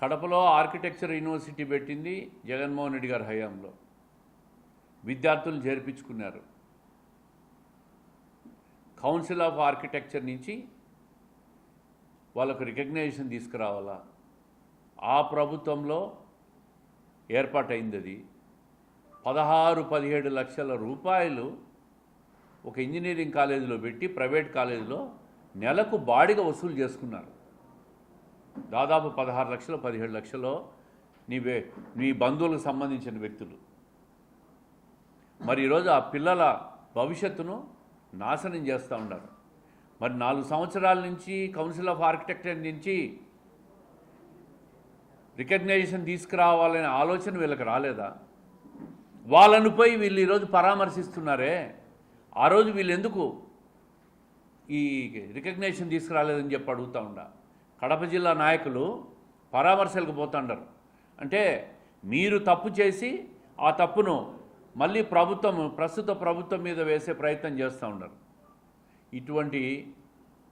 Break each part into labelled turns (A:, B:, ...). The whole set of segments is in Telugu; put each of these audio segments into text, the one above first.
A: కడపలో ఆర్కిటెక్చర్ యూనివర్సిటీ పెట్టింది జగన్మోహన్ రెడ్డి గారి హయాంలో. విద్యార్థులు చేర్పించుకున్నారు. కౌన్సిల్ ఆఫ్ ఆర్కిటెక్చర్ నుంచి వాళ్ళకు రికగ్నైజేషన్ తీసుకురావాలా? ఆ ప్రభుత్వంలో ఏర్పాటైంది అది పదహారు పదిహేడు లక్షల రూపాయలు ఒక ఇంజనీరింగ్ కాలేజీలో పెట్టి ప్రైవేట్ కాలేజీలో నెలకు బాడిగ వసూలు చేసుకున్నారు. దాదాపు పదహారు లక్షలు పదిహేడు లక్షలు నీ వే- నీ బంధువులకు సంబంధించిన వ్యక్తులు. మరి ఈరోజు ఆ పిల్లల భవిష్యత్తును నాశనం చేస్తూ ఉన్నారు. మరి నాలుగు సంవత్సరాల నుంచి కౌన్సిల్ ఆఫ్ ఆర్కిటెక్చర్ నుంచి రికగ్నైజేషన్ తీసుకురావాలనే ఆలోచన వీళ్ళకి రాలేదా? వాళ్ళను పోయి వీళ్ళు ఈరోజు పరామర్శిస్తున్నారే? ఆ రోజు వీళ్ళు ఎందుకు ఈ రికగ్నేషన్ తీసుకురాలేదని చెప్పి అడుగుతూ ఉండా? కడప జిల్లా నాయకులు పరామర్శలకు పోతుంటారు అంటే మీరు తప్పు చేసి ఆ తప్పును మళ్ళీ ప్రభుత్వం ప్రస్తుత ప్రభుత్వం మీద వేసే ప్రయత్నం చేస్తూ ఉన్నారు ఇటువంటి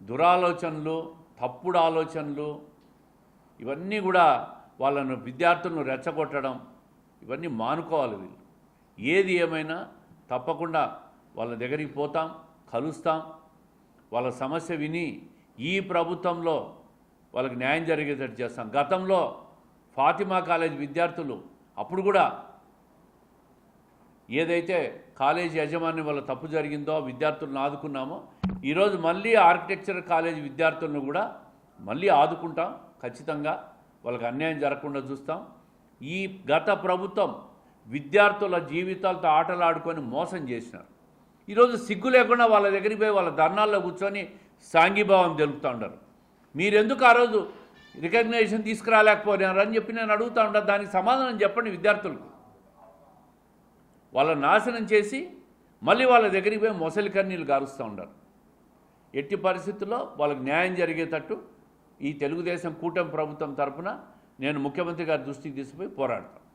A: దురాలోచనలు తప్పుడు ఆలోచనలు ఇవన్నీ కూడా వాళ్ళను విద్యార్థులను రెచ్చగొట్టడం ఇవన్నీ మానుకోవాలి వీళ్ళు. ఏది ఏమైనా తప్పకుండా వాళ్ళ దగ్గరికి పోతాం కలుస్తాం. వాళ్ళ సమస్య విని ఈ ప్రభుత్వంలో వాళ్ళకి న్యాయం జరిగేటట్టు చేస్తాం. గతంలో ఫాతిమా కాలేజ్ విద్యార్థులు అప్పుడు కూడా ఏదైతే కాలేజ్ యజమాని వల్ల తప్పు జరిగిందో విద్యార్థులను ఆదుకున్నామో ఈరోజు మళ్ళీ ఆర్కిటెక్చర్ కాలేజ్ విద్యార్థులను కూడా మళ్ళీ ఆదుకుంటాం. ఖచ్చితంగా వాళ్ళకి అన్యాయం జరగకుండా చూస్తాం. ఈ గత ప్రభుత్వం విద్యార్థుల జీవితాలతో ఆటలాడుకొని మోసం చేసినారు. ఈరోజు సిగ్గు లేకుండా వాళ్ళ దగ్గరికి పోయి వాళ్ళ ధర్నాల్లో కూర్చొని సాంఘీభావం జరుపుతూ ఉంటారు మీరెందుకు ఆ రోజు రికగ్నైజేషన్ తీసుకురాలేకపోయినారు అని చెప్పి నేను అడుగుతూ ఉంటాను దానికి సమాధానం చెప్పండి విద్యార్థులకు. వాళ్ళ నాశనం చేసి మళ్ళీ వాళ్ళ దగ్గరికి పోయి మొసలి కన్నీళ్ళు గారుస్తూ ఉంటారు. ఎట్టి పరిస్థితుల్లో వాళ్ళకి న్యాయం జరిగేటట్టు ఈ తెలుగుదేశం కూటమి ప్రభుత్వం తరఫున నేను ముఖ్యమంత్రి గారి దృష్టికి తీసుకుపోయి పోరాడతాను.